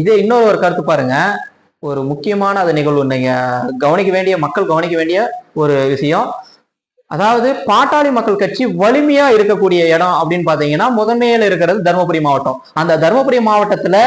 இதே இன்னொரு ஒரு கருத்து பாருங்க. ஒரு முக்கியமான அது நிகழ்வு நீங்க கவனிக்க வேண்டிய மக்கள் கவனிக்க வேண்டிய ஒரு விஷயம். அதாவது பாட்டாளி மக்கள் கட்சி வலிமையா இருக்கக்கூடிய இடம் அப்படின்னு பாத்தீங்கன்னா முதன்மையில இருக்கிறது தருமபுரி மாவட்டம். அந்த தருமபுரி மாவட்டத்துல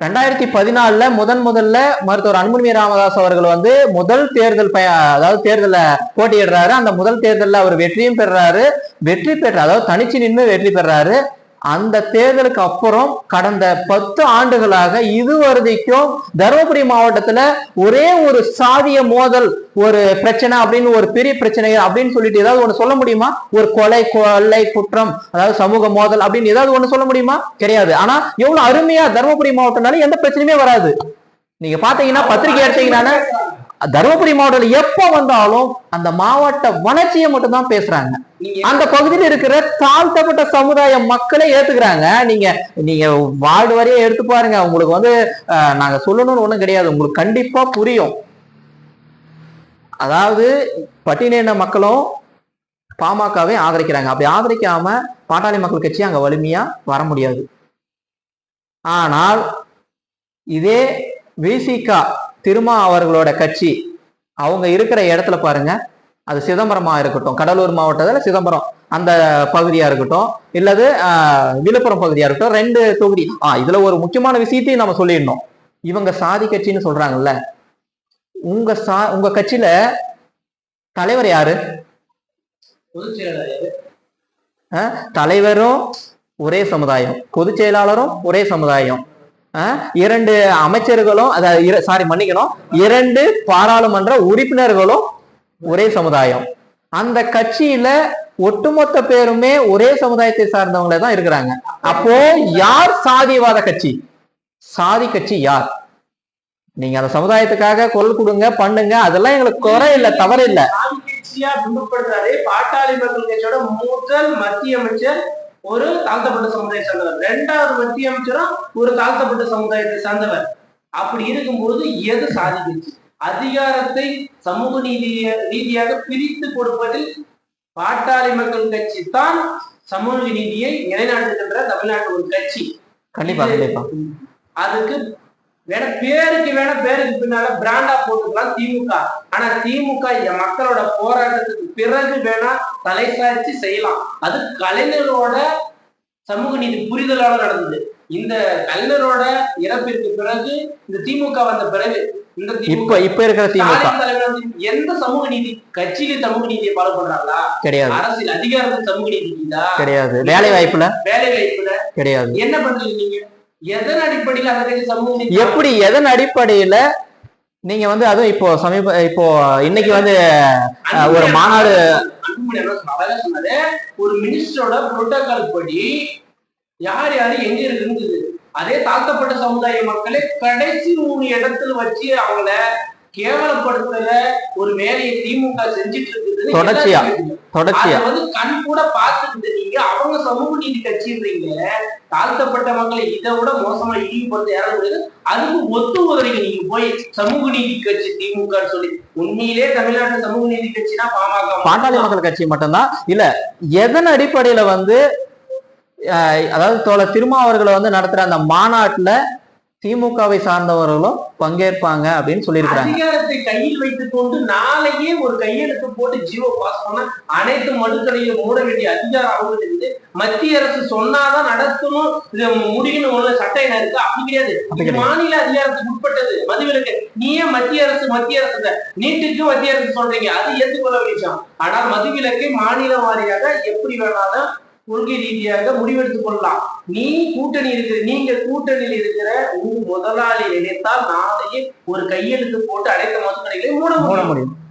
ரெண்டாயிரத்தி பதினாலுல முதன் முதல்ல மருத்துவர் அன்புமணி ராமதாஸ் அவர்கள் வந்து முதல் தேர்தல் பய அதாவது தேர்தலில் போட்டியிடுறாரு. அந்த முதல் தேர்தலில் அவர் வெற்றியும் பெறாரு. வெற்றி பெற்ற அதாவது தனிச்சு நின்று வெற்றி பெறாரு. அந்த தேர்தலுக்கு அப்புறம் கடந்த பத்து ஆண்டுகளாக இதுவரைக்கும் தருமபுரி மாவட்டத்துல ஒரே ஒரு சாதிய மோதல் ஒரு பிரச்சனை அப்படின்னு ஒரு பெரிய பிரச்சனை அப்படின்னு சொல்லிட்டு ஏதாவது ஒண்ணு சொல்ல முடியுமா? ஒரு கொலை கொள்ளை குற்றம் அதாவது சமூக மோதல் அப்படின்னு ஏதாவது ஒண்ணு சொல்ல முடியுமா? கிடையாது. ஆனா எவ்வளவு அருமையா தருமபுரி மாவட்டம்னால எந்த பிரச்சனையுமே வராது. நீங்க பாத்தீங்கன்னா பத்திரிகை எடுத்தீங்கன்னா தருமபுரி மாவட்டத்தில் எப்ப வந்தாலும் அந்த மாவட்ட வளர்ச்சியை மட்டும் தான் பேசுறாங்க அந்த பகுதியில் இருக்கிற தாழ்த்தப்பட்ட சமுதாய மக்களே ஏத்துக்கிறாங்க. நீங்க நீங்க வார்டு வரையே எடுத்து பாருங்க. உங்களுக்கு வந்து நாங்க சொல்லணும்னு ஒண்ணும் கிடையாது. உங்களுக்கு கண்டிப்பா புரியும். அதாவது பட்டியலின மக்களும் பாமகவை ஆதரிக்கிறாங்க. அப்படி ஆதரிக்காம பாட்டாளி மக்கள் கட்சி அங்க வலிமையா வர முடியாது. ஆனால் இதே விசிகா திருமா அவர்களோட கட்சி அவங்க இருக்கிற இடத்துல பாருங்க அது சிதம்பரமா இருக்கட்டும் கடலூர் மாவட்டத்துல சிதம்பரம் அந்த பகுதியா இருக்கட்டும் இல்லது விழுப்புரம் பகுதியா இருக்கட்டும் ரெண்டு தொகுதி. ஆ இதுல ஒரு முக்கியமான விஷயத்தையும் நம்ம சொல்லிடணும். இவங்க சாதி கட்சின்னு சொல்றாங்கல்ல உங்க சா உங்க கட்சியில தலைவர் யாரு? அஹ், தலைவரும் ஒரே சமுதாயம் பொதுச் செயலாளரும் ஒரே சமுதாயம். இரண்டு அமைச்சர்களும் அதாவது சாரி மன்னிக்கணும். இரண்டு பாராளுமன்ற உறுப்பினர்களும் ஒரே சமுதாயம். அந்த கட்சியில ஒட்டுமொத்த பேருமே ஒரே சமுதாயத்தை சார்ந்தவங்களே தான் இருக்கிறாங்க. அப்போ யார் சாதிவாத கட்சி? சாதி கட்சி யார்? நீங்க அந்த சமுதாயத்துக்காக குரல் கொடுங்க பண்ணுங்க. அதெல்லாம் எங்களுக்கு குறை இல்ல தவறு இல்ல. பாட்டாளி மக்கள் கட்சியோட முதல் மத்திய அமைச்சர் ஒரு தாழ்த்தப்பட்ட சமுதாயத்தை சார்ந்தவர். ரெண்டாவது மத்திய அமைச்சரும் ஒரு தாழ்த்தப்பட்ட சமுதாயத்தை சார்ந்தவர். அப்படி இருக்கும்போது எது சாதி கட்சி அதிகாரத்தை சமூக நீதி ரீதியாக பிரித்து கொடுப்பதில் பாட்டாளி மக்கள் கட்சி தான் சமூக நீதியை நிலைநாட்டுகின்ற தமிழ்நாட்டு ஒரு கட்சி. கண்டிப்பா கண்டிப்பா. அதுக்கு வேணா பேருக்கு வேணா பேருக்கு பின்னால பிராண்டா போட்டுக்கலாம் திமுக. ஆனா திமுக மக்களோட போராட்டத்துக்கு பிறகு வேணா தலை சாய்ச்சி செய்யலாம். அது கலைஞரோட சமூக நீதி புரிதலால நடந்தது. இந்த கலைஞரோட இறப்பிற்கு பிறகு இந்த திமுக வந்த பிறகு இந்த இப்ப இப்ப இருக்கிற திமுக. எந்த சமூக நீதி கட்சியில சமூக நீதியை ஃபாலோ பண்றாங்களா? கிடையாது. அரசியல் அதிகாரத்தில் சமூக நீதி கிடையாது. வேலை வாய்ப்புல வேலை வாய்ப்புல கிடையாது. என்ன பண்றீங்க நீங்க? எதன் அடிப்படையில் எப்படி எதன் அடிப்படையில நீங்க வந்து அதுவும் இப்போ சமீப இப்போ இன்னைக்கு வந்து ஒரு மாநாடு ஒரு மினிஸ்டரோட புரோட்டோகால் படி யார் யாரு எங்க இருந்தது அதே தாழ்த்தப்பட்ட சமுதாய மக்களை கடைசி மூணு இடத்துல வச்சு அவங்கள கேவலப்படுத்துற ஒரு வேலையை திமுக செஞ்சுட்டு இருக்குது தொடர்ச்சியா. தொடர்ச்சியா வந்து கண் கூட பார்த்துக்கிட்டு நீங்க அவங்க சமூக நீதி கட்சின்றீங்க தாழ்த்தப்பட்ட மக்களை இதை விட மோசமா இழிவுபடுத்த யாரும் முடியாது அதுக்கு ஒத்து உதறீங்க நீங்க போய் சமூக நீதி கட்சி திமுக சொல்லி உண்மையிலே தமிழ்நாட்டு சமூக நீதி கட்சினா பாமக பாட்டாளி மக்கள் கட்சி மட்டும்தான். இல்ல எதன் அடிப்படையில வந்து அஹ், அதாவது தோழர் திருமாவர்களை வந்து நடத்துற அந்த மாநாட்டுல திமுகவை சார்ந்தவர்களும் பங்கேற்பாங்க அப்படின்னு சொல்லியிருக்கிறாங்க. அதிகாரத்தை கையில் வைத்துக் கொண்டு நாளையே ஒரு கையெழுத்து போட்டு ஜியோ பாஸ் பண்ணா அனைத்து மனுக்களையும் மூட வேண்டிய அதிகாரம் அவங்களுக்கு இருக்குது. மத்திய அரசு சொன்னாதான் நடத்தணும். இது முடியணும். ஒண்ணு சட்டம் என்ன இருக்கு? அப்படி கிடையாது. மாநில அதிகாரத்துக்கு உட்பட்டது. மதுவிலக்கு. நீயே மத்திய அரசு மத்திய அரசு. நீட்டுக்கு மத்திய அரசு சொல்றீங்க. அது ஏற்றுக்கொள்ள விஷயம். ஆனால் மதுவிலக்கை மாநில வாரியாக எப்படி வேணாலும் கொள்கை ரீதியாக முடிவெடுத்துக் கொள்ளலாம். நீ கூட்டணி இருக்கிற நீங்க கூட்டணியில் இருக்கிற உன் முதலாளி நினைத்தால் நாளையே ஒரு கையெழுத்து போட்டு அனைத்து மதுக்கடைகளையும் மூட மூட முடியும்.